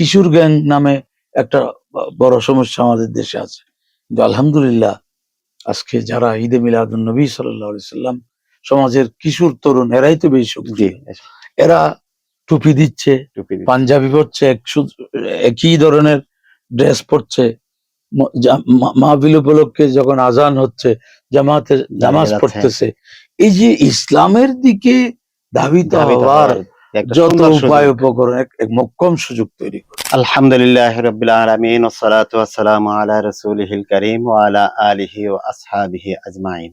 কিশোর gang নামে একটা বড় সমস্যা আমাদের দেশে আছে। কিন্তু আলহামদুলিল্লাহ আজকে যারা ঈদে মিলাদুল নবী সাল্লাহ সাল্লাম সমাজের কিশোর তরুণ এরাই তো বেশি শক্তি এরা টুপি দিচ্ছে পাঞ্জাবি পরছে একই ধরনের ড্রেস পরছে। ম- জা- মা- মাহফিল উপলক্ষে যখন আজান হচ্ছে জামাতে জামাজ পড়তেছে। এই যে ইসলামের দিকে ধাবিত হওয়ার যত উপায় উপকরণ এক মক্কম সুযোগ তৈরি। আলহামদুলিল্লাহ রবিল আলমিন ওসালাতু আলা রসুলিহিল করিম ও আলা আলিহি ও আসহাবিহি আজমাইন।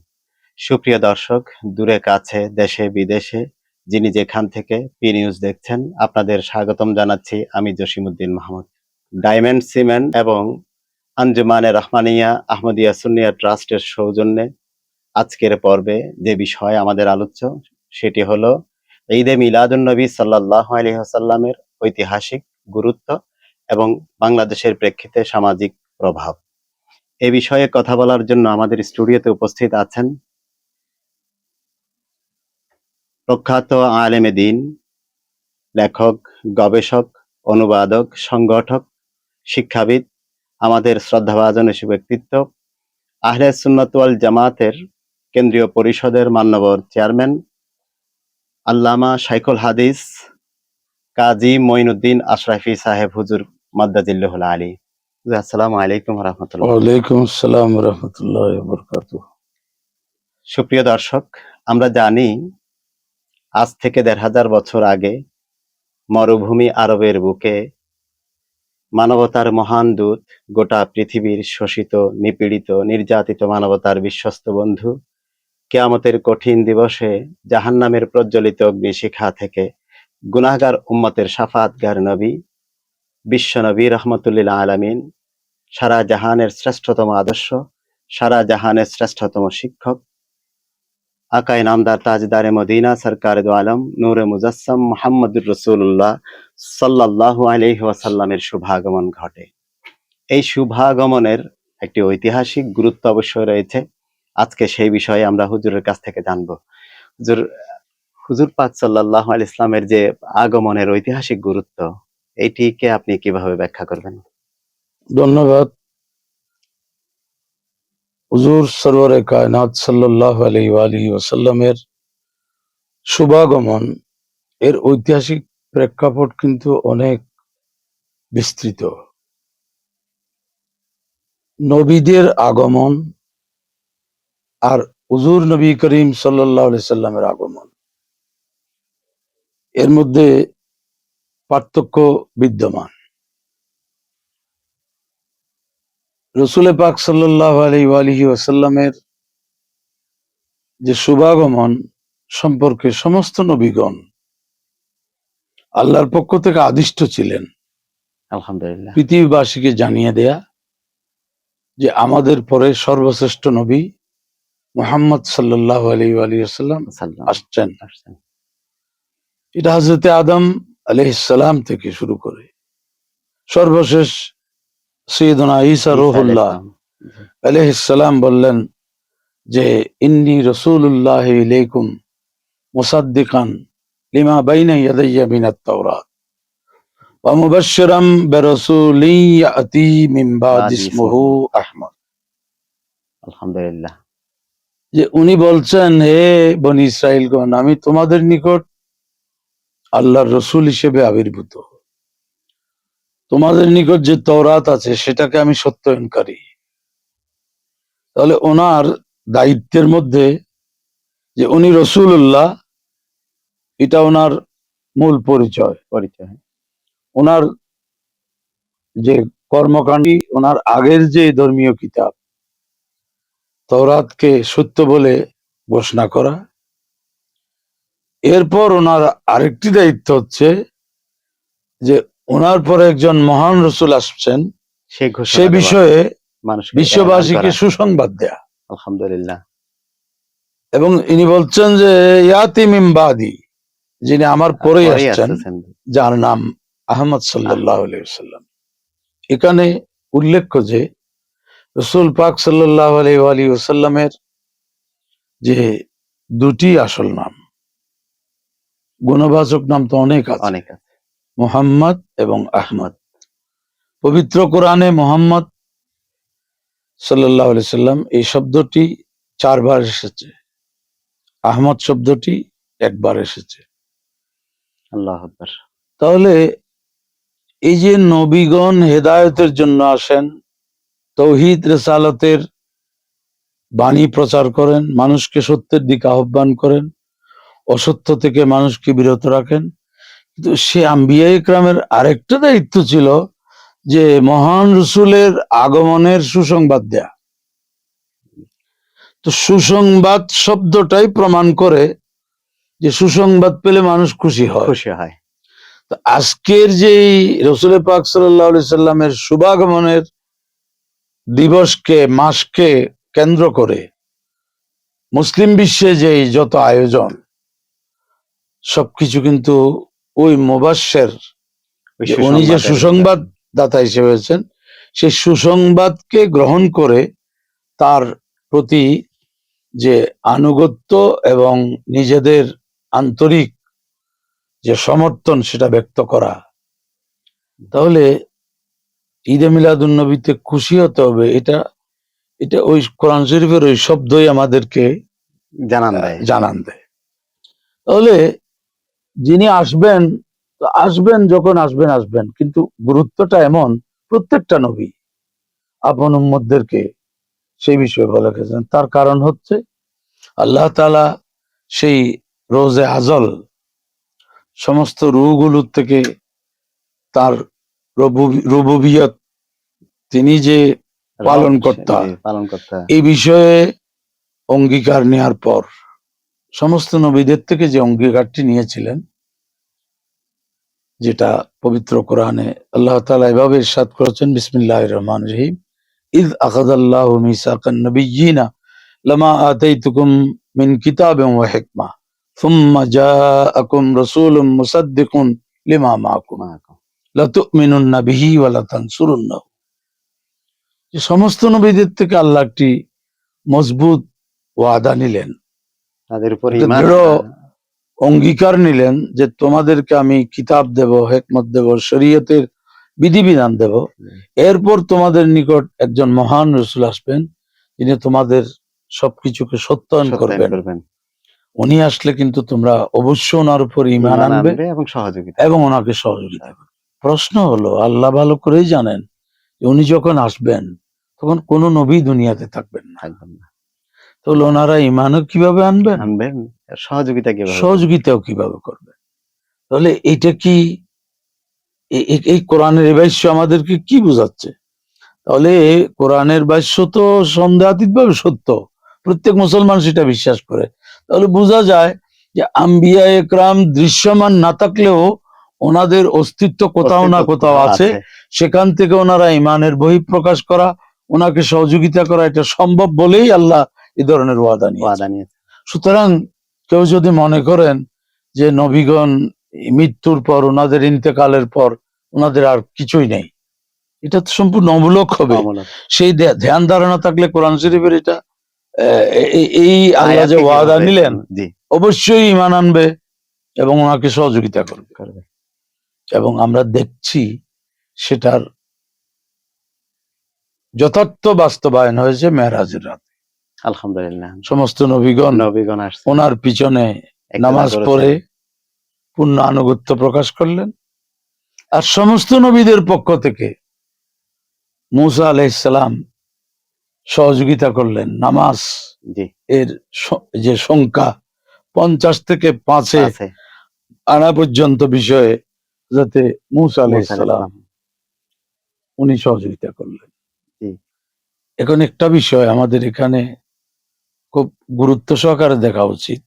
সুপ্রিয় দর্শক, দূরে কাছে, দেশে, বিদেশে যিনি যেখান থেকে পি নিউজ দেখছেন, আপনাদের স্বাগতম জানাচ্ছি আমি জসিমউদ্দিন মাহমুদ। ডায়মন্ড সিমেন্ট এবং আঞ্জুমানে রহমানিয়া আহমদিয়া সুনিয়া ট্রাস্টের সৌজন্যে আজকের পর্বে যে বিষয় আমাদের আলোচ্য, সেটি হলো ঈদে মিলাদুন্নবী সাল্লাহ আলহিহাসাল্লামের ঐতিহাসিক গুরুত্ব এবং বাংলাদেশের প্রেক্ষিতে সামাজিক প্রভাব। এ বিষয়ে কথা বলার জন্য আমাদের স্টুডিওতে উপস্থিত আছেন প্রখ্যাত আলেমে দিন, লেখক, গবেষক, অনুবাদক, সংগঠক, শিক্ষাবিদ, আমাদের শ্রদ্ধাভাজন এসে ব্যক্তিত্ব, আহলে সুন্নত ওয়াল জামাতের কেন্দ্রীয় পরিষদের মান্যবর চেয়ারম্যান, আল্লামা শাইখুল হাদিস কাজী মঈনুদ্দিন আশরাফি সাহেব হুজুর মাদ্দাজিল্লাহুল আলী। আসসালামু আলাইকুম রহমতুল্লাহ। ওয়ালাইকুম আসসালাম রহমতুল্লাহ বরকাত সুপ্রিয় দর্শক আমরা জানি আজ থেকে দেড় হাজার বছর আগে মরুভূমি আরবের বুকে মানবতার মহান দূত গোটা পৃথিবীর শোষিত নিপীড়িত নির্যাতিত মানবতার বিশ্বস্ত বন্ধু কেয়ামতের কঠিন দিবসে জাহান্নামের প্রজ্বলিত অগ্নিশিখা থেকে গুনাহগার উম্মতের সাফাতগার নবী, বিশ্ব নবী রহমতুল্লিল আলামিন, সারা জাহানের শ্রেষ্ঠতম আদর্শ, সারা জাহানের শ্রেষ্ঠতম শিক্ষক, আকায় নামদার তাজদারে মদিনা, সরকার আলম, নূরে মুজাসম মোহাম্মদুর রসুল্লাহ সাল্লাল্লাহু আলাইহি ওয়াসাল্লামের শুভাগমন ঘটে। এই শুভাগমনের একটি ঐতিহাসিক গুরুত্ব অবশ্যই রয়েছে। আজকে সেই বিষয়ে আমরা হুজুরের কাছ থেকে জানব। হুজুর হুজুর পাক সাল্লাল্লাহু আলাইহি ইসলামের যে আগমনের ঐতিহাসিক গুরুত্ব, এইটিকে আপনি কীভাবে ব্যাখ্যা করবেন? ধন্যবাদ। হুজুর সরওয়ারে কায়নাত সাল্লাল্লাহু আলাইহি ওয়া আলিহি ওয়াসাল্লামের শুভাগমন, এর ঐতিহাসিক প্রেক্ষাপট কিন্তু অনেক বিস্তৃত। নবীদের আগমন আর হুজুর নবী করিম আলাইহি সাল্লামের আগমন। এর মধ্যে পার্থক্য বিদ্যমান। রসুল পাক সাল্লাহ আলহি ওয়াসাল্লামের যে শুভাগমন সম্পর্কে সমস্ত নবীগণ আল্লাহর পক্ষ থেকে আদিষ্ট ছিলেন। আলহামদুলিল্লাহ। পৃথিবীবাসীকে জানিয়ে দেয়া যে আমাদের পরে সর্বশ্রেষ্ঠ নবী মোহাম্মদ সাল্লাহ আলী আলী আসাল্লাম আসছেন। আসছেন। এটা হজরতে আদম আলহিসাল্লাম থেকে শুরু করে। সর্বশেষ সৈয়দনা ঈসা রহুল্লাহ আলাইহিস বললেন যে ইন্নি রসুল্লাহ মুসাদ্দিকান লিমা বাইনা ইয়াদাইয়া মিনাত তাওরাত ওয়া মুবাশশিরাম বিরাসূলিন ইয়াতি মিন বাদি ইসমুহু আহমদ। আলহামদুলিল্লাহ। যে উনি বলছেন হে বনি ইসরাইলগণ আমি তোমাদের নিকট আল্লাহর রসুল হিসেবে আবির্ভূত। তোমাদের নিকট যে তওরাত আছে, সেটাকে আমি সত্যায়নকারী। তাহলে ওনার দায়িত্বের মধ্যে যে উনি রসুল্লাহ এটা ওনার মূল পরিচয় পরিচয়। ওনার যে কর্মকাণ্ডী ওনার আগের যে ধর্মীয় কিতাব, তওরাতকে সত্য বলে ঘোষণা করা এরপর ওনার আরেকটি দায়িত্ব হচ্ছে যে ওনার পরে একজন মহান রসুল আসছেন সে বিষয়ে বিশ্ববাসীকে সুসংবাদ দেয়া। আলহামদুলিল্লাহ। এবং ইনি বলছেন যে ইয়াতি মিমবাদি যিনি আমার পরেই পরেই আসছেন যার নাম আহমদ সাল্লাহ সাল্লাম এখানে উল্লেখ্য যে রসুল পাক সাল্লাহ আলী ওসাল্লামের যে দুটি আসল নাম গুণবাচক নাম তো অনেক আছে। অনেক আছে। মোহাম্মদ এবং আহমদ। পবিত্র কোরআনে মোহাম্মদ সাল্লাহ সাল্লাম এই শব্দটি চারবার এসেছে। আহমদ শব্দটি একবার এসেছে। আল্লাহ তাহলে এই যে নবীগণ হেদায়তের জন্য আসেন তৌহিদ রেসালতের বাণী প্রচার করেন মানুষকে সত্যের দিকে আহ্বান করেন অসত্য থেকে মানুষকে বিরত রাখেন। কিন্তু সে আম্বিয়া ইকরামের আরেকটা দায়িত্ব ছিল যে মহান রসুলের আগমনের সুসংবাদ দেয়া। তো সুসংবাদ শব্দটাই প্রমাণ করে যে সুসংবাদ পেলে মানুষ খুশি হয়। খুশি হয়। তো আজকের যে রসুল পাক সাল্লাহ সাল্লামের শুভাগমনের দিবসকে মাসকে কেন্দ্র করে মুসলিম বিশ্বে যে যত আয়োজন সবকিছু কিন্তু ওই মুবাসের উনি যে সুসংবাদ দাতা হিসেবে হয়েছেন সেই সুসংবাদকে গ্রহণ করে তার প্রতি যে আনুগত্য এবং নিজেদের আন্তরিক যে সমর্থন সেটা ব্যক্ত করা। তাহলে ঈদে মিলাদুন নবীতে খুশি হতে হবে এটা এটা ওই কোরআন শরীফের ওই শব্দই আমাদেরকে জানান দেয়। জানান দেয়। তাহলে যিনি আসবেন আসবেন যখন আসবেন আসবেন কিন্তু গুরুত্বটা এমন প্রত্যেকটা নবী আপন উম্মদদেরকে সেই বিষয়ে বলে গেছেন তার কারণ হচ্ছে আল্লাহ তালা সেই রোজে আজল সমস্ত রুগুলোর থেকে তার রবু- রুবুবিয়ত তিনি যে পালন কর্তা। পালন করতে এই বিষয়ে অঙ্গীকার নেওয়ার পর সমস্ত নবীদের থেকে যে অঙ্গীকারটি নিয়েছিলেন, যেটা পবিত্র কোরআনে আল্লাহ তালা এভাবে ইরশাদ করেছেন বিসমিল্লাহ রহমান রহিম, ইদ আখাদাল্লাহু মিসাকান নবিয়্যিনা লামা আতাইতুকুম মিন কিতাবিন ওয়া সমস্ত নবীদের থেকে আল্লাহ একটি মজবুত ওয়াদা নিলেন। তাদের উপর ইমান অঙ্গীকার নিলেন যে তোমাদেরকে আমি কিতাব দেব হেকমত দেব শরীয়তের বিধিবিধান দেব। এরপর তোমাদের নিকট একজন মহান রসুল আসবেন যিনি তোমাদের সবকিছুকে সত্যায়ন করবেন। উনি আসলে কিন্তু তোমরা অবশ্য ওনার উপর ইমান আনবে এবং সহযোগিতা এবং ওনাকে সহযোগিতা প্রশ্ন হলো আল্লাহ ভালো করেই জানেন উনি যখন আসবেন তখন কোন নবী দুনিয়াতে থাকবেন না। তাহলে ওনারা ইমানও কীভাবে আনবেন? আনবেন সহযোগিতা কীভাবে সহযোগিতাও কীভাবে করবে তাহলে এটা কি এই কোরআনের ভাষ্য আমাদেরকে কি বোঝাচ্ছে? তাহলে কোরআনের ভাষ্য তো সন্দেহাতীত ভাবে সত্য। প্রত্যেক মুসলমান সেটা বিশ্বাস করে। তাহলে বোঝা যায় যে আম্বিয়া একরাম দৃশ্যমান না থাকলেও ওনাদের অস্তিত্ব কোথাও না কোথাও আছে। সেখান থেকে ওনারা ইমানের বহিঃপ্রকাশ করা ওনাকে সহযোগিতা করা এটা সম্ভব বলেই আল্লাহ এই ধরনের ওয়াদা নিয়ে ওয়াদা নিয়ে সুতরাং কেউ যদি মনে করেন যে নবীগণ মৃত্যুর পর ওনাদের ইন্তেকালের পর ওনাদের আর কিছুই নেই এটা তো সম্পূর্ণ অমূলক হবে। সেই ধ্যান ধারণা থাকলে কোরআন শরীফের এটা এই আল্লাহ যে ওয়াদা নিলেন অবশ্যই ইমান আনবে এবং ওনাকে সহযোগিতা করবে। করবে। এবং আমরা দেখছি সেটার যথার্থ বাস্তবায়ন হয়েছে মেহরাজের রাত। আলহামদুলিল্লাহ। সমস্ত নবীগণ নবীগণ আসছে। ওনার পিছনে নামাজ পড়ে পূর্ণ আনুগত্য প্রকাশ করলেন। আর সমস্ত নবীদের পক্ষ থেকে মুসা আলাইসালাম সহযোগিতা করলেন। নামাজ এর যে সংখ্যা পঞ্চাশ থেকে পাঁচে আনা পর্যন্ত বিষয়ে যাতে মুসা মুসা আলাইসালাম উনি সহযোগিতা করলেন। এখন একটা বিষয় আমাদের এখানে খুব গুরুত্ব সহকারে দেখা উচিত।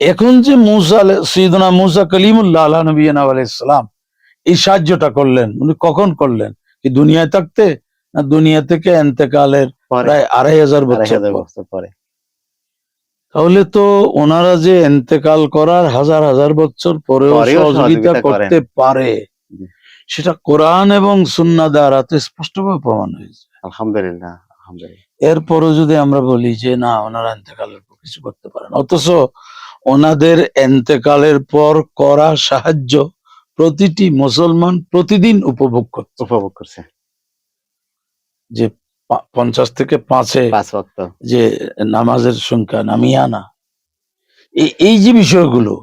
এখন যে মুসা সৈদনা মুসা কলিমুল্লাহ আল্লাহ নবীনা আলাইসালাম এই সাহায্যটা করলেন উনি কখন করলেন? কি দুনিয়ায় থাকতে না দুনিয়া থেকে এন্তেকালের প্রায় আড়াই হাজার বছর পর। পরে। তাহলে তো ওনারা যে এন্তেকাল করার হাজার হাজার বছর পরেও সহযোগিতা সহযোগিতা করতে পারে। সেটা কোরআন এবং সুন্না দ্বারা তো স্পষ্টভাবে প্রমাণ হয়েছে। আলহামদুলিল্লাহ আলহামদুলিল্লাহ। এরপরও যদি আমরা বলি যে না ওনারা এন্তেকালের পর কিছু করতে পারেন। অথচ ওনাদের এন্তেকালের পর করা সাহায্য প্রতিটি মুসলমান প্রতিদিন উপভোগ করত উপভোগ করছে। যে পঞ্চাশ থেকে পাঁচে যে নামাজের সংখ্যা নামিয়ে আনা। এই এই যে বিষয়গুলো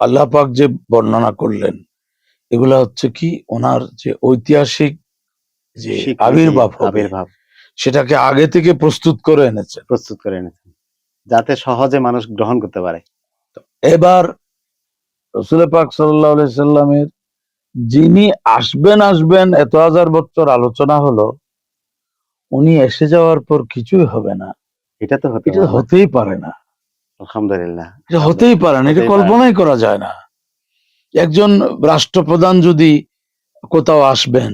আল্লাহ পাক যে বর্ণনা করলেন এগুলা হচ্ছে কি ওনার যে ঐতিহাসিক যে আবির্ভাব আবির্ভাব। সেটাকে আগে থেকে প্রস্তুত করে এনেছে। প্রস্তুত করে এনেছেন যাতে সহজে মানুষ গ্রহণ করতে পারে। এবার রসুল পাক সাল্লাহ সাল্লামের যিনি আসবেন আসবেন এত হাজার বছর আলোচনা হলো উনি এসে যাওয়ার পর কিছুই হবে না। এটা তো এটা হতেই পারে না। আলহামদুলিল্লাহ। এটা হতেই পারে না এটা কল্পনাই করা যায় না। একজন রাষ্ট্রপ্রধান যদি কোথাও আসবেন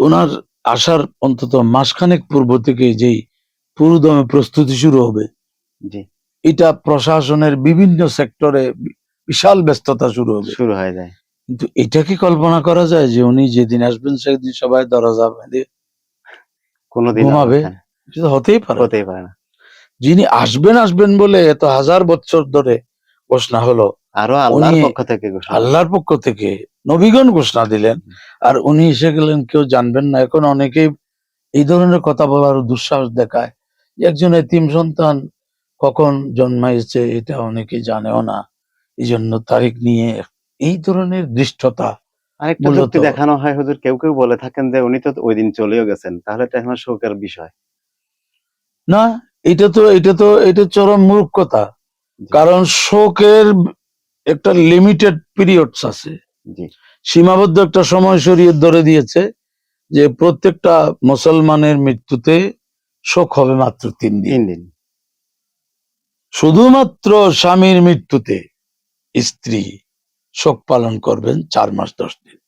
ওনার আসার অন্তত মাসখানেক পূর্ব থেকে যেই পুরোদমে প্রস্তুতি শুরু হবে এটা প্রশাসনের বিভিন্ন সেক্টরে বিশাল ব্যস্ততা শুরু হবে। শুরু হয়ে যায়। কিন্তু এটা কি কল্পনা করা যায় যে উনি যেদিন আসবেন সেদিন সবাই দরজা বেঁধে কোনোদিন ঘুমাবে? সেটা হতেই পারে। হতেই পারে না। যিনি আসবেন আসবেন বলে এত হাজার বছর ধরে ঘোষণা হলো আরও আল্লাহর পক্ষ থেকে আল্লাহর পক্ষ থেকে নবীগণ ঘোষণা দিলেন। আর উনি এসে গেলেন কেউ জানবেন না। এখন অনেকেই এই ধরনের কথা বলার দুঃসাহস দেখায় একজন এতিম সন্তান কখন জন্মাইছে এটা অনেকে জানেও না। এই জন্য তারিখ নিয়ে এই ধরনের দৃষ্টতা আরেকটা যুক্তি দেখানো হয় হুজুর কেউ কেউ বলে থাকেন যে উনি তো ওই দিন চলেও গেছেন। তাহলে তো এখন শোকের বিষয়। না এটা তো এটা তো এটা চরম মূর্খতা। কারণ শোকের একটা লিমিটেড পিরিয়ডস আছে। সীমাবদ্ধ একটা সময় সরিয়ে ধরে দিয়েছে যে প্রত্যেকটা মুসলমানের মৃত্যুতে শোক হবে মাত্র তিন দিন। দিন। শুধুমাত্র স্বামীর মৃত্যুতে স্ত্রী শোক পালন করবেন চার মাস দশ দিন।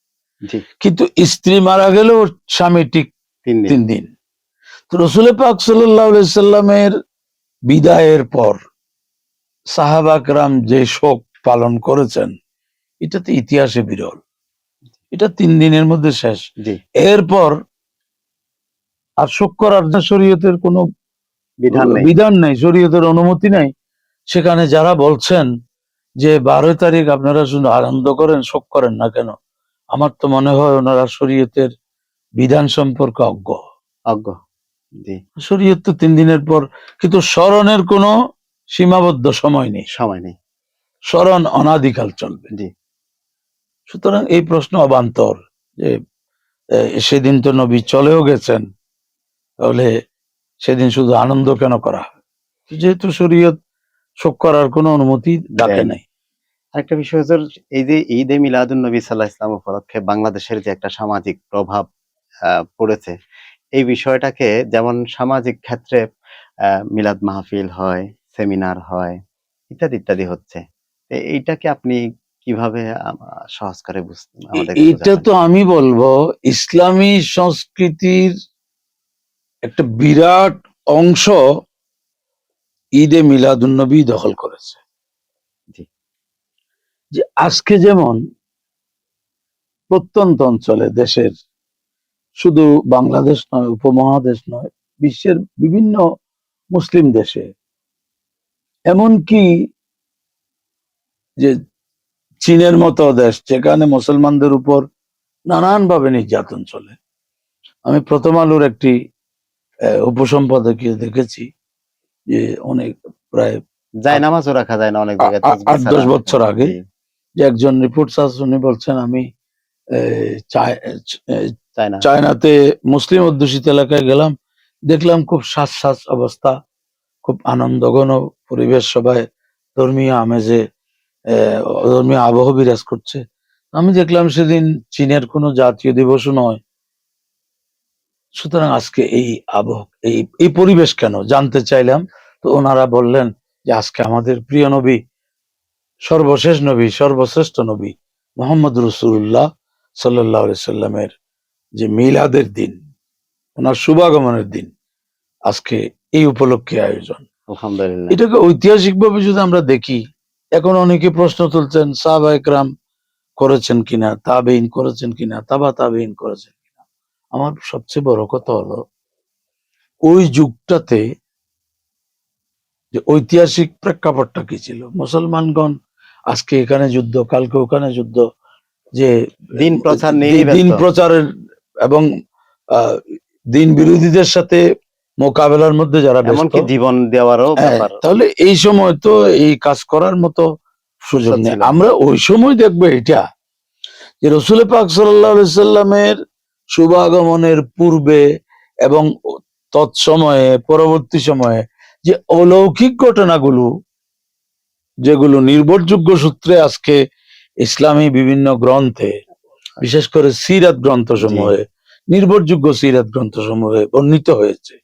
কিন্তু স্ত্রী মারা গেলেও স্বামী ঠিক তিন দিন। তো রসুল পাক সাল্লামের বিদায়ের পর সাহাবাকরাম যে শোক পালন করেছেন এটা তো ইতিহাসে বিরল। এটা তিন দিনের মধ্যে শেষ। এরপর আর শোক করার যে শরীয়তের কোনো বিধান বিধান নাই শরীয়তের অনুমতি নাই। সেখানে যারা বলছেন যে বারো তারিখ আপনারা শুধু আনন্দ করেন শোক করেন না কেন? আমার তো মনে হয় ওনারা শরীয়তের বিধান সম্পর্কে অজ্ঞ। অজ্ঞ শরীয়ত তো তিন দিনের পর কিন্তু স্মরণের কোনো সীমাবদ্ধ সময় নেই। সময় নেই। স্মরণ অনাদিকাল চলবে। জি। সুতরাং এই প্রশ্ন অবান্তর যে সেদিন তো নবী চলেও গেছেন তাহলে সেদিন শুধু আনন্দ কেন করা হয়? যেহেতু শরীয়ত শোক করার কোনো অনুমতি ডাকে নাই। আরেকটা বিষয় হচ্ছে এই যে ঈদ এ মিলাদুন নবী সাল্লাহ ইসলাম উপলক্ষে বাংলাদেশের যে একটা সামাজিক প্রভাব আহ, পড়েছে এই বিষয়টাকে যেমন সামাজিক ক্ষেত্রে মিলাদ মাহফিল হয় সেমিনার হয় ইত্যাদি ইত্যাদি হচ্ছে এইটাকে আপনি কীভাবে আম, সহজ করে বুঝতে এটা তো আমি বলব ইসলামী সংস্কৃতির একটা বিরাট অংশ ঈদে মিলাদুন্নবী দখল করেছে। যে আজকে যেমন প্রত্যন্ত অঞ্চলে দেশের শুধু বাংলাদেশ নয় উপমহাদেশ নয় বিশ্বের বিভিন্ন মুসলিম দেশে এমনকি যে চীনের মতো দেশ যেখানে মুসলমানদের উপর নানানভাবে নির্যাতন চলে। আমি প্রথম আলোর একটি উপসম্পাদকীয় দেখেছি যে অনেক প্রায় যায় নামাজও রাখা যায় না অনেক জায়গায় আট দশ বছর আগে। যে একজন রিপোর্টার উনি বলছেন আমি চায়নাতে মুসলিম অধ্যুষিত এলাকায় গেলাম দেখলাম খুব শ্বাস শ্বাস অবস্থা খুব আনন্দঘন পরিবেশ সবাই ধর্মীয় আমেজে ধর্মীয় আবহ বিরাজ করছে। আমি দেখলাম সেদিন চীনের কোনো জাতীয় দিবসও নয়। সুতরাং আজকে এই আবহ এই এই পরিবেশ কেন? জানতে চাইলাম। তো ওনারা বললেন যে আজকে আমাদের প্রিয় নবী সর্বশেষ নবী সর্বশ্রেষ্ঠ নবী মোহাম্মদ রসুল্লাহ সাল্লাহ সাল্লামের যে মিলাদের দিন ওনার শুভাগমনের দিন আজকে এই উপলক্ষে আয়োজন। আলহামদুলিল্লাহ। এটাকে ঐতিহাসিকভাবে যদি আমরা দেখি এখন অনেকে প্রশ্ন তুলছেন সাহাবা একরাম করেছেন কিনা তাবেইন করেছেন কিনা তাবা তাবেইন করেছেন কিনা। আমার সবচেয়ে বড় কথা হলো ওই যুগটাতে যে ঐতিহাসিক প্রেক্ষাপটটা কি ছিল? মুসলমানগণ আজকে এখানে যুদ্ধ কালকে ওখানে যুদ্ধ যে দিন প্রচার দিন প্রচারের এবং দিন বিরোধীদের সাথে মোকাবেলার মধ্যে যারা এমনকি জীবন দেওয়ারও হ্যাঁ, তাহলে এই সময় তো এই কাজ করার মতো সুযোগ সুযোগ নেই। আমরা ওই সময় দেখব এটা যে রসুল পাক সাল্লামের শুভাগমনের পূর্বে এবং তৎসময়ে পরবর্তী সময়ে যে অলৌকিক ঘটনাগুলো যেগুলো নির্ভরযোগ্য সূত্রে আজকে ইসলামী বিভিন্ন গ্রন্থে বিশেষ করে সিরাত গ্রন্থ সমূহে নির্ভরযোগ্য সিরাত গ্রন্থ সমূহে বর্ণিত হয়েছে।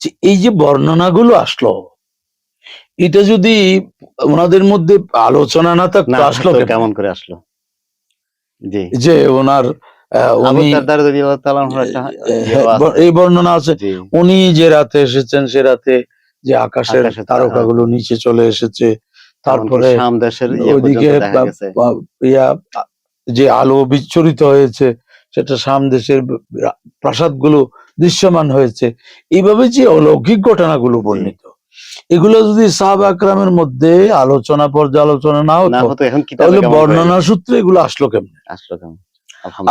যে এই যে বর্ণনাগুলো আসলো এটা যদি ওনাদের মধ্যে আলোচনা না থাকতো আসলো কেমন? করে আসলো? যে ওনার। ব- এই বর্ণনা আছে। উনি যে রাতে এসেছেন সে রাতে যে আকাশের তারকাগুলো নিচে চলে এসেছে তারপরে ইয়ে ওইদিকে ইয়া যে আলো বিচ্ছরিত হয়েছে সেটা সাম দেশের প্রাসাদগুলো দৃশ্যমান হয়েছে। এইভাবে যে অলৌকিক ঘটনাগুলো বর্ণিত এগুলো যদি সাহাব আকরামের মধ্যে আলোচনা পর্যালোচনা না হতো তাহলে বর্ণনা সূত্রে এগুলো আসলো কেমন? আসলো কেমন?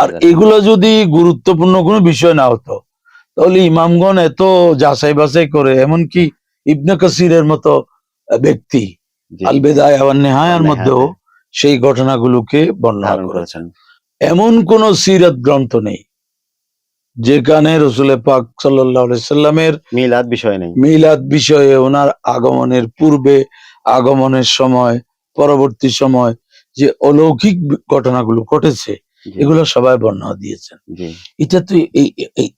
আর এগুলো যদি গুরুত্বপূর্ণ কোনো বিষয় না হতো তাহলে ইমামগণ এত যাচাই বাছাই করে এমনকি ইবনে কাসিরের মতো ব্যক্তি জি, আল বেদায় আওয়ান নেহায়ার মধ্যেও সেই ঘটনাগুলোকে বর্ণনা করেছেন। এমন কোন সিরাত গ্রন্থ নেই। যেখানে রসুল পাক সাল্লামের মিলাদ বিষয় নেই। মিলাদ বিষয়ে ওনার আগমনের পূর্বে আগমনের সময় পরবর্তী সময় যে অলৌকিক ঘটনাগুলো ঘটেছে এগুলো সবাই বর্ণনা দিয়েছেন। এটা তো এই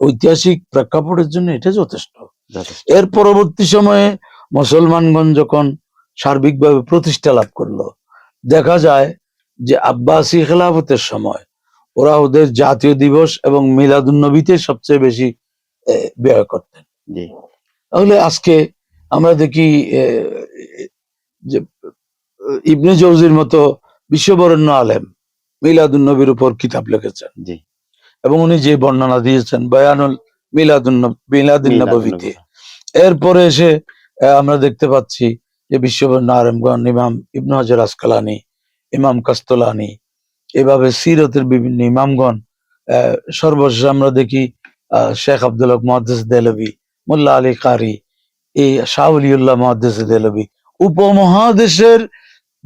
ঐতিহাসিক প্রেক্ষাপটের জন্য এটা যথেষ্ট। যথেষ্ট। এর পরবর্তী সময়ে মুসলমানগণ যখন সার্বিকভাবে প্রতিষ্ঠা লাভ করল দেখা যায় যে আব্বাসি খেলাফতের সময় ওরা ওদের জাতীয় দিবস এবং মিলাদুন্নবীতে সবচেয়ে বেশি ব্যয় করতেন। তাহলে আজকে আমরা দেখি যে ইবনে জৌজির মতো বিশ্ববরেণ্য আলেম মিলাদুন্নবীর উপর কিতাব লিখেছেন। জি। এবং উনি যে বর্ণনা দিয়েছেন বয়ানুল মিলাদুন মিলাদুন নবীতে এরপরে এসে আমরা দেখতে পাচ্ছি যে বিশ্ববর্ণ আরমগণ ইমাম ইবনু হাজার আসকালানি ইমাম কাস্তলানি এভাবে সিরতের বিভিন্ন ইমামগণ আহ, সর্বশেষ আমরা দেখি আহ, শেখ আব্দুল হক মহাদ্দেস দেলবি মোল্লা আলী কারি এই শাহলিউল্লাহ মহাদ্দেস দেলবি উপমহাদেশের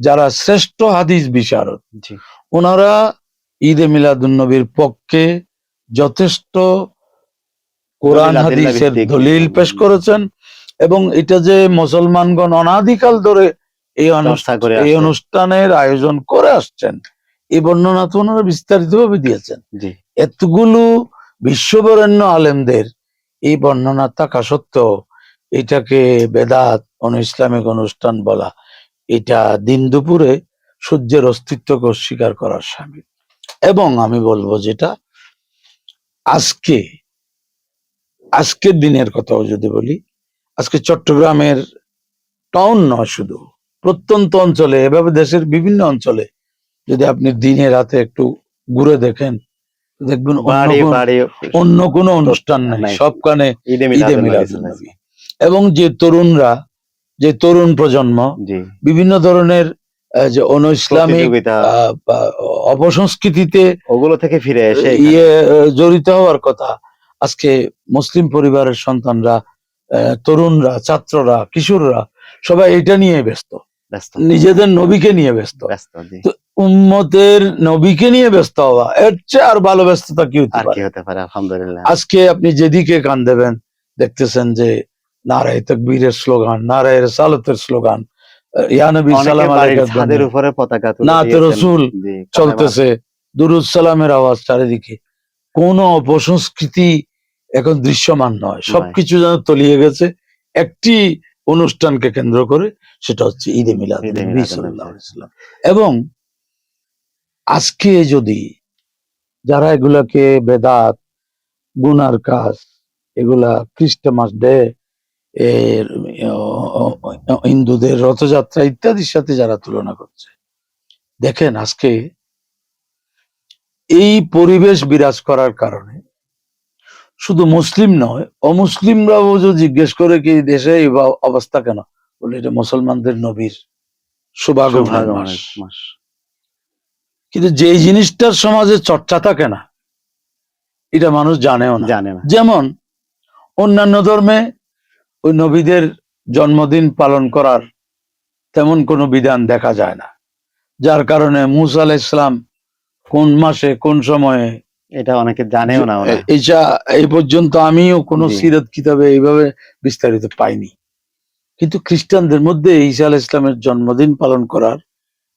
যারা শ্রেষ্ঠ হাদিস বিশারদ জি। ওনারা ঈদে মিলাদুন্নবীর পক্ষে যথেষ্ট কোরআন হাদিসের দলিল পেশ করেছেন এবং এটা যে মুসলমানগণ অনাদিকাল ধরে এই অনুষ্ঠান করে এই অনুষ্ঠানের আয়োজন করে আসছেন এই বর্ণনা তো ওনারা বিস্তারিত ভাবে দিয়েছেন এতগুলো বিশ্ববরেণ্য আলেমদের এই বর্ণনা থাকা সত্ত্বেও এটাকে বেদাত অন ইসলামিক অনুষ্ঠান বলা এটা দিন দুপুরে সূর্যের অস্তিত্বকে অস্বীকার করার সামিল। এবং আমি বলব যেটা আজকে আজকের দিনের কথাও যদি বলি আজকে চট্টগ্রামের টাউন নয় শুধু প্রত্যন্ত অঞ্চলে এভাবে দেশের বিভিন্ন অঞ্চলে যদি আপনি দিনে রাতে একটু ঘুরে দেখেন দেখবেন অন্য কোনো- অন্য কোনো অনুষ্ঠান নাই। সবখানে ঈদে মিলাদ এবং যে তরুণরা যে তরুণ প্রজন্ম বিভিন্ন ধরনের যে অন ইসলামিক আহ, অপসংস্কৃতিতে ওগুলো থেকে ফিরে এসে ইয়ে জড়িত হওয়ার কথা। আজকে মুসলিম পরিবারের সন্তানরা তরুণরা ছাত্ররা কিশোররা সবাই এটা নিয়ে ব্যস্ত। ব্যস্ত। নিজেদের নবীকে নিয়ে ব্যস্ত। ব্যস্ত তো উম্মতের নবীকে নিয়ে ব্যস্ত হওয়া এর চেয়ে আর ভালো ব্যস্ততা কি হতে আর কি পারে? হতে পারে আলহামদুলিল্লাহ। আজকে আপনি যেদিকে কান দেবেন দেখতেছেন যে নারায় তকবীরের স্লোগান নারায় সালতের স্লোগান আহ, ইয়া নবী সালাম ছাদের উপরে পতাকা নাতে। রসুল চলতেছে দুরুদ সালামের আওয়াজ চারিদিকে। কোন অপসংস্কৃতি এখন দৃশ্যমান নয়। সবকিছু যেন তলিয়ে গেছে। একটি অনুষ্ঠানকে কেন্দ্র করে সেটা হচ্ছে ঈদে মিলাদ। এবং আজকে যদি যারা এগুলাকে বেদাত গুনার কাজ এগুলা খ্রিস্টমাস ডে হিন্দুদের রথযাত্রা ইত্যাদির সাথে যারা তুলনা করছে দেখেন আজকে এই পরিবেশ বিরাজ করার কারণে শুধু মুসলিম নয় অমুসলিমরাও যদি জিজ্ঞেস করে কি দেশে এই অবস্থা কেন? বলে এটা মুসলমানদের নবীর মাস। মাস। কিন্তু যেই জিনিসটার সমাজে চর্চা থাকে না এটা মানুষ জানেও না। জানে না। যেমন অন্যান্য ধর্মে ওই নবীদের জন্মদিন পালন করার তেমন কোনো বিধান দেখা যায় না। যার কারণে মুসা আলাহ ইসলাম কোন মাসে কোন সময়ে এটা অনেকে জানেও না এটা এই পর্যন্ত আমিও কোনো। সিরাত কিতাবে এইভাবে বিস্তারিত পাইনি কিন্তু খ্রিস্টানদের মধ্যে ঈসা আল ইসলামের জন্মদিন পালন করার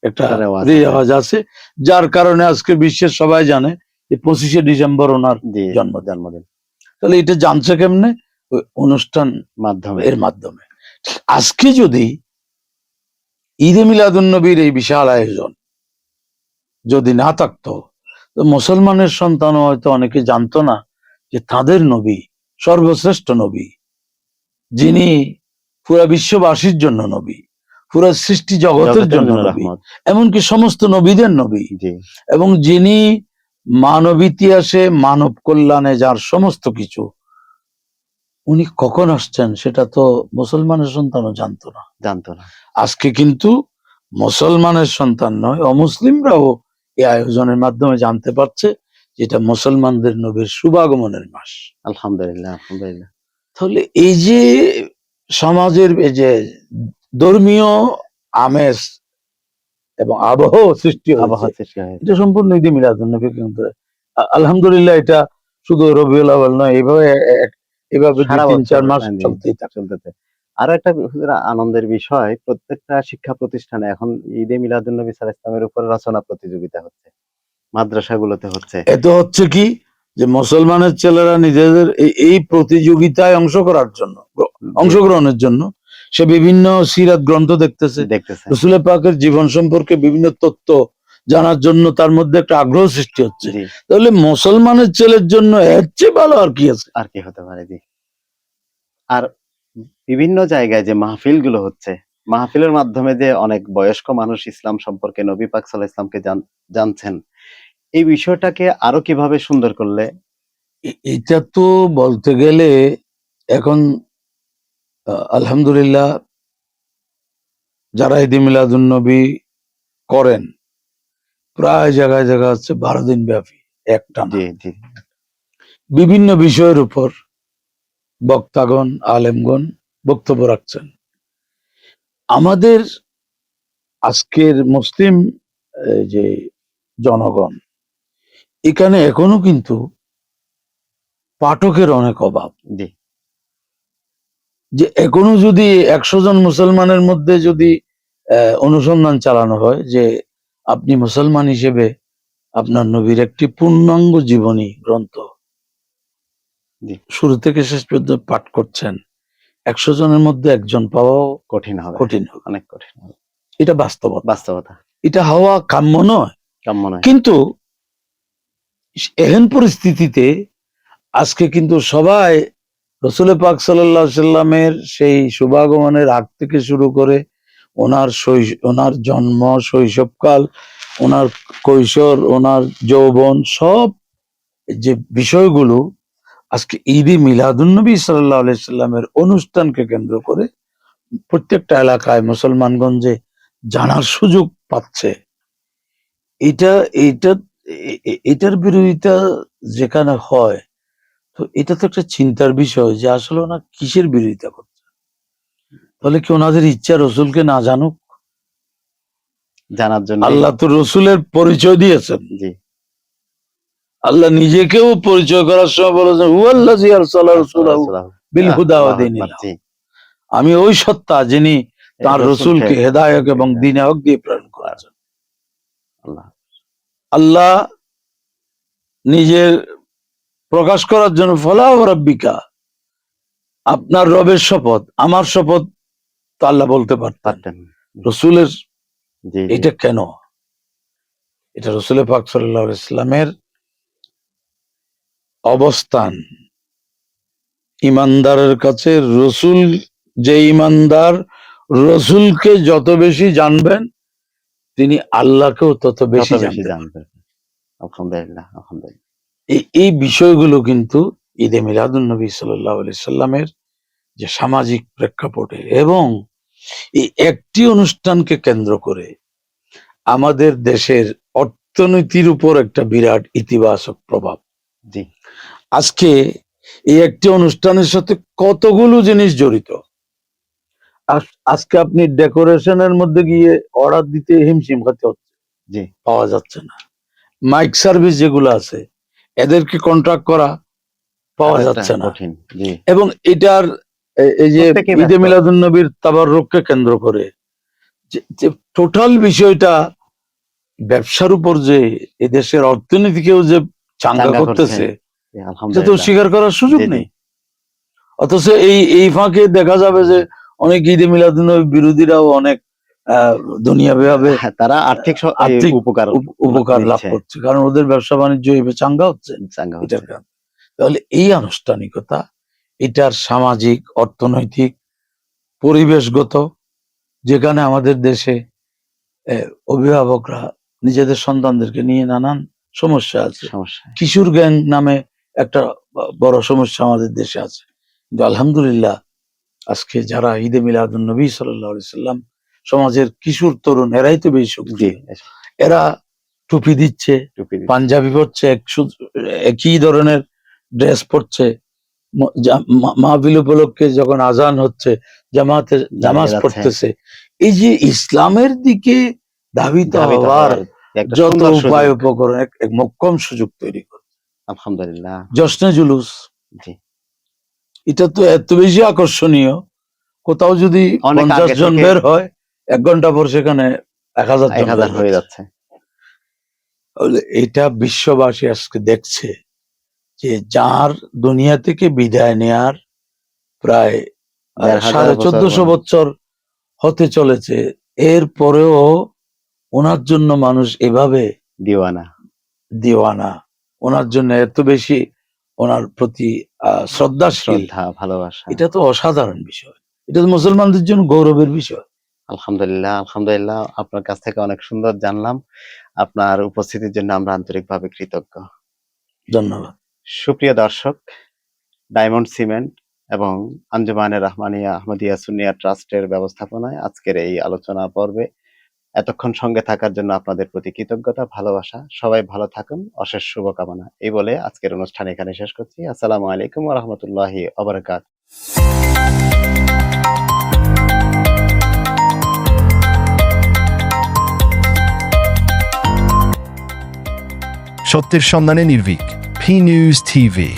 একটা রেওয়াজ আছে। যার কারণে আজকে বিশ্বের সবাই জানে যে পঁচিশে ডিসেম্বর ওনার জি জন্মদিন। তাহলে এটা জানছে কেমনে ওই অনুষ্ঠান মাধ্যমে এর মাধ্যমে আজকে যদি ঈদে মিলাদুন নবীর এই বিশাল আয়োজন যদি না থাকতো তো মুসলমানের সন্তান হয়তো অনেকে জানতো না যে তাদের নবী সর্বশ্রেষ্ঠ নবী যিনি পুরা বিশ্ববাসীর জন্য নবী পুরা সৃষ্টি জগতের জন্য নবী এমনকি সমস্ত নবীদের নবী। এবং যিনি মানব ইতিহাসে মানব কল্যাণে যার সমস্ত কিছু উনি কখন আসছেন সেটা তো মুসলমানের সন্তানও জানতো না। জানতো না। আজকে কিন্তু মুসলমানের সন্তান নয় অমুসলিমরাও এই আয়োজনের মাধ্যমে জানতে পারছে যেটা মুসলমানদের নবীর শুভাগমনের মাস। আলহামদুলিল্লাহ আলহামদুলিল্লাহ। তাহলে এই যে সমাজের এই যে ধর্মীয় আমেজ এবং আবহ সৃষ্টি আবহাওয়া সৃষ্টি হয়েছে। এটা সম্পূর্ণ ঈদে কেন্দ্র আলহামদুলিল্লাহ এটা শুধু রবিউল আওয়াল নয় এইভাবে এভাবে তিন চার মাস হ্যাঁ, জি। চলতেই থাকে। চলতেছে। আরও একটা আনন্দের বিষয় প্রত্যেকটা শিক্ষা প্রতিষ্ঠানে এখন ঈদে মিলাদুন নবী সাল ইসলামের উপর রচনা প্রতিযোগিতা হচ্ছে মাদ্রাসাগুলোতে হচ্ছে। এত হচ্ছে কি? যে মুসলমানের ছেলেরা নিজেদের এই- প্রতিযোগিতায় অংশ করার জন্য অংশগ্রহণের জন্য সে বিভিন্ন সিরাত গ্রন্থ দেখতেছে। দেখতেছে। রসুল পাকের জীবন সম্পর্কে বিভিন্ন তথ্য জানার জন্য তার মধ্যে একটা আগ্রহ সৃষ্টি হচ্ছে। তাহলে মুসলমানের ছেলের জন্য এর চেয়ে ভালো আর কি আছে? আর কি হতে পারে আর বিভিন্ন জায়গায় যে মাহফিলগুলো হচ্ছে মাহফিলের মাধ্যমে যে অনেক বয়স্ক মানুষ ইসলাম সম্পর্কে নবী পাক সাল্লাহ ইসলামকে জানছেন এই বিষয়টাকে আরও কীভাবে সুন্দর করলে? এটা তো বলতে গেলে এখন আলহামদুলিল্লাহ যারা ঈদ মিলাদুন নবী করেন প্রায় জায়গায় জায়গা হচ্ছে বারো দিন ব্যাপী একটা বিভিন্ন বিষয়ের উপর বক্তাগণ আলেমগণ বক্তব্য রাখছেন। আমাদের আজকের মুসলিম যে জনগণ এখানে এখনও কিন্তু পাঠকের অনেক অভাব। যে এখনও যদি একশো জন মুসলমানের মধ্যে যদি আহ, অনুসন্ধান চালানো হয় যে আপনি মুসলমান হিসেবে আপনার নবীর একটি পূর্ণাঙ্গ জীবনী গ্রন্থ শুরু থেকে শেষ পর্যন্ত পাঠ করছেন একশো জনের মধ্যে একজন পাওয়াও কঠিন হবে। কঠিন হবে। অনেক কঠিন হবে। এটা বাস্তবতা। বাস্তবতা। এটা হওয়া কাম্য নয়। কাম্য নয়। কিন্তু এহেন পরিস্থিতিতে আজকে কিন্তু সবাই রসুল পাক সাল্লাহ সাল্লামের সেই শুভাগমনের আগ থেকে শুরু করে ওনার শৈ- ওনার জন্ম শৈশবকাল ওনার কৈশোর ওনার যৌবন সব যে বিষয়গুলো আজকে ঈদে মিলাদুন্নবী সাল্লাহ সাল্লামের অনুষ্ঠানকে কেন্দ্র করে প্রত্যেকটা এলাকায় মুসলমানগঞ্জে জানার সুযোগ পাচ্ছে। এটা এটা এটার বিরোধিতা যেখানে হয় তো এটা তো একটা চিন্তার বিষয় যে আসলে ওনা কিসের বিরোধিতা করছে? তাহলে কি ওনাদের ইচ্ছা রসুলকে না জানুক? জানার জন্য আল্লাহ তো রসুলের পরিচয় দিয়েছেন। জি। আল্লাহ নিজেকেও পরিচয় করার সময় বলেছেন বিল আমি ওই সত্তা যিনি তার রসুলকে হেদায়ক এবং দিনে হক দিয়ে প্রেরণ করেছেন। আল্লাহ। নিজের প্রকাশ করার জন্য ফলাহ রব্বিকা আপনার রবের শপথ আমার শপথ তো আল্লাহ বলতে পারতেন। রসুলের। এটা কেন? এটা রসুলের পাক সাল্লাহ ইসলামের অবস্থান। ইমানদারের কাছে রসুল যে ইমানদার রসুলকে যত বেশি জানবেন তিনি আল্লাহকেও তত বেশি জানবেন। জানবেন। আলহামদুলিল্লাহ আলহামদুলিল্লাহ। এই বিষয়গুলো কিন্তু ঈদে মিলাদুন নবী সাল্লামের যে সামাজিক প্রেক্ষাপটে এবং এই একটি অনুষ্ঠানকে কেন্দ্র করে আমাদের দেশের অর্থনীতির উপর একটা বিরাট ইতিবাচক প্রভাব। জি। আজকে এই একটি অনুষ্ঠানের সাথে কতগুলো জিনিস জড়িত? আজ- আজকে আপনি ডেকোরেশনের মধ্যে গিয়ে অর্ডার দিতে হিমশিম খাতে হচ্ছে। জি। পাওয়া যাচ্ছে না। মাইক সার্ভিস যেগুলো আছে এদেরকে কন্ট্রাক্ট করা পাওয়া যাচ্ছে না। এবং এটার এই যে ঈদে। মিলাদুন নবীর তাবাররককে কেন্দ্র করে যে টোটাল বিষয়টা ব্যবসার উপর যে এদেশের অর্থনীতিকেও যে চাঙ্গা করতেছে তো স্বীকার করার সুযোগ। নেই। অথচ এই এই ফাঁকে দেখা যাবে যে অনেক ঈদে মিলাদুন বিরোধীরাও অনেক দুনিয়াভাবে হ্যাঁ, তারা আর্থিক আর্থিক উপকার উপকার লাভ করছে। কারণ ওদের ব্যবসা বাণিজ্য চাঙ্গা হচ্ছে। চাঙ্গা হচ্ছে। এটার তাহলে এই আনুষ্ঠানিকতা এটার সামাজিক অর্থনৈতিক পরিবেশগত যেখানে আমাদের দেশে অভিভাবকরা নিজেদের সন্তানদেরকে নিয়ে নানান সমস্যা আছে। কিশোর গ্যাং নামে একটা বড় সমস্যা আমাদের দেশে আছে। কিন্তু আলহামদুলিল্লাহ আজকে যারা ঈদে মিলাদুন নবী সাল্লাহ সাল্লাম সমাজের কিশোর তরুণ এরাই তো বেশি সক্রিয় এরা টুপি দিচ্ছে পাঞ্জাবি পরছে একই ধরনের ড্রেস পরছে। ম- জা- মা- মাহফিল উপলক্ষে যখন আজান হচ্ছে জামাতে জামাজ পড়তেছে। এই যে ইসলামের দিকে ধাবিত হওয়ার যত উপায় উপকরণ এক এক মক্কম সুযোগ তৈরি করে। আলহামদুলিল্লাহ। জশ্নে জুলুস। জি। এটা তো এত বেশি আকর্ষণীয়। কোথাও যদি পঞ্চাশ জন বের হয় এক ঘণ্টা পর সেখানে এক হাজার এক হাজার হয়ে যাচ্ছে। এটা বিশ্ববাসী আজকে দেখছে যে যার দুনিয়া থেকে বিদায় নেয়ার প্রায় সাড়ে চোদ্দশো বছর হতে চলেছে। এর পরেও ওনার জন্য মানুষ এভাবে দিওয়ানা। দিওয়ানা। ওনার জন্য এত বেশি ওনার প্রতি আহ, শ্রদ্ধাশীল। শ্রদ্ধা ভালোবাসা। এটা তো অসাধারণ বিষয়। এটা তো মুসলমানদের জন্য গৌরবের বিষয়। আলহামদুলিল্লাহ আলহামদুলিল্লাহ। আপনার কাছ থেকে অনেক সুন্দর জানলাম। আপনার উপস্থিতির জন্য আমরা আন্তরিকভাবে কৃতজ্ঞ। ধন্যবাদ। সুপ্রিয় দর্শক ডায়মন্ড সিমেন্ট এবং আঞ্জুমানে রহমানিয়া আহমদিয়া সুনিয়া ট্রাস্টের ব্যবস্থাপনায় আজকের এই আলোচনা পর্বে এতক্ষণ সঙ্গে থাকার জন্য আপনাদের প্রতি কৃতজ্ঞতা, ভালোবাসা। সবাই ভালো থাকুন, অশেষ শুভকামনা। এই বলে আজকের অনুষ্ঠান এখানে শেষ করছি। আসসালামু আলাইকুম রহমতুল্লাহি অবরাকাত সত্যের সন্ধানে নির্ভীক পি নিউজ টিভি